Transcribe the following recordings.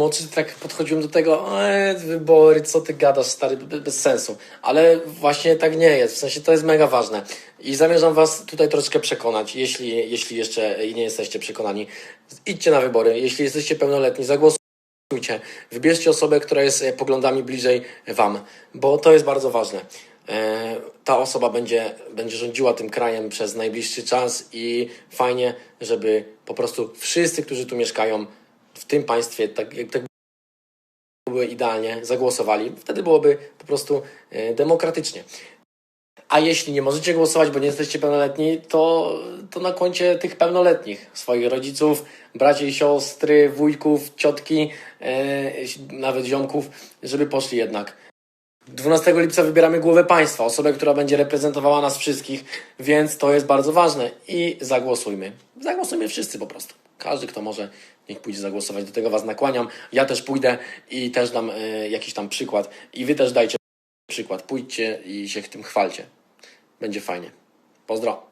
młodszy, tak podchodziłem do tego, e, wybory, co ty gadasz, stary, be- bez sensu. Ale właśnie tak nie jest, w sensie to jest mega ważne. I zamierzam was tutaj troszeczkę przekonać, jeśli, jeśli jeszcze nie jesteście przekonani. Idźcie na wybory, jeśli jesteście pełnoletni, zagłosujcie. Wybierzcie osobę, która jest e, poglądami bliżej wam, bo to jest bardzo ważne. E, Ta osoba będzie, będzie rządziła tym krajem przez najbliższy czas i fajnie, żeby po prostu wszyscy, którzy tu mieszkają w tym państwie, tak, tak były idealnie, zagłosowali. Wtedy byłoby po prostu e, demokratycznie. A jeśli nie możecie głosować, bo nie jesteście pełnoletni, to, to nakłoncie tych pełnoletnich, swoich rodziców, braci i siostry, wujków, ciotki, e, nawet ziomków, żeby poszli jednak. 12 lipca wybieramy głowę państwa, osobę, która będzie reprezentowała nas wszystkich, więc to jest bardzo ważne i zagłosujmy. Zagłosujmy wszyscy po prostu. Każdy, kto może, niech pójdzie zagłosować. Do tego Was nakłaniam. Ja też pójdę i też dam e, jakiś tam przykład. I Wy też dajcie przykład. Pójdźcie i się tym chwalcie. Będzie fajnie. Pozdro.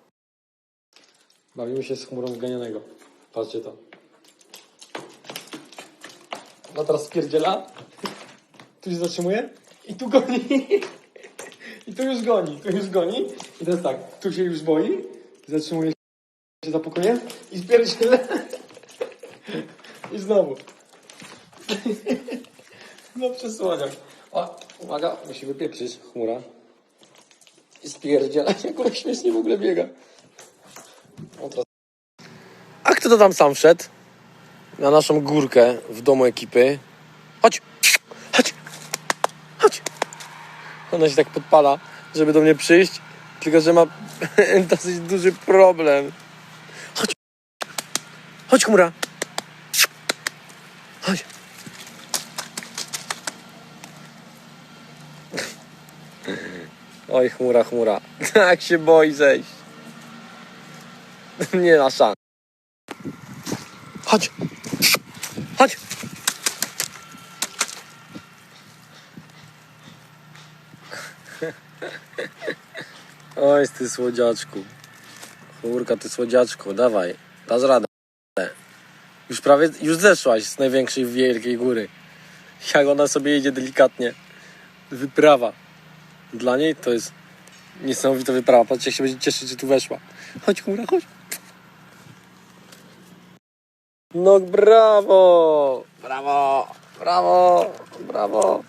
Bawimy się z chmurą zganianego. Patrzcie to. No teraz spierdziela. Tu się zatrzymuje i tu goni. I tu już goni, tu już goni. I teraz tak, tu się już boi. Zatrzymuje się za pokojem i spierdziela. I znowu. No przesłaniak. O, uwaga, musi wypieprzyć chmura. I spierdziela, jak ona śmiesznie w ogóle biega. A kto to tam sam wszedł? Na naszą górkę w domu ekipy. Chodź! Chodź! Chodź! Ona się tak podpala, żeby do mnie przyjść, tylko że ma dosyć duży problem. Chodź! Chodź, chmura! Chodź! Oj, chmura, chmura. Tak się boi zejść. Nie ma szans. Chodź. Chodź. Oj, ty słodziaczku. Chmurka, ty słodziaczku, dawaj. Dasz radę. Już prawie, już zeszłaś z największej wielkiej góry. Jak ona sobie jedzie delikatnie. Wyprawa. Dla niej to jest niesamowita wyprawa. Patrzcie, jak się będzie cieszyć, że tu weszła. Chodź, chmura, chodź. No brawo! Brawo! Brawo! Brawo!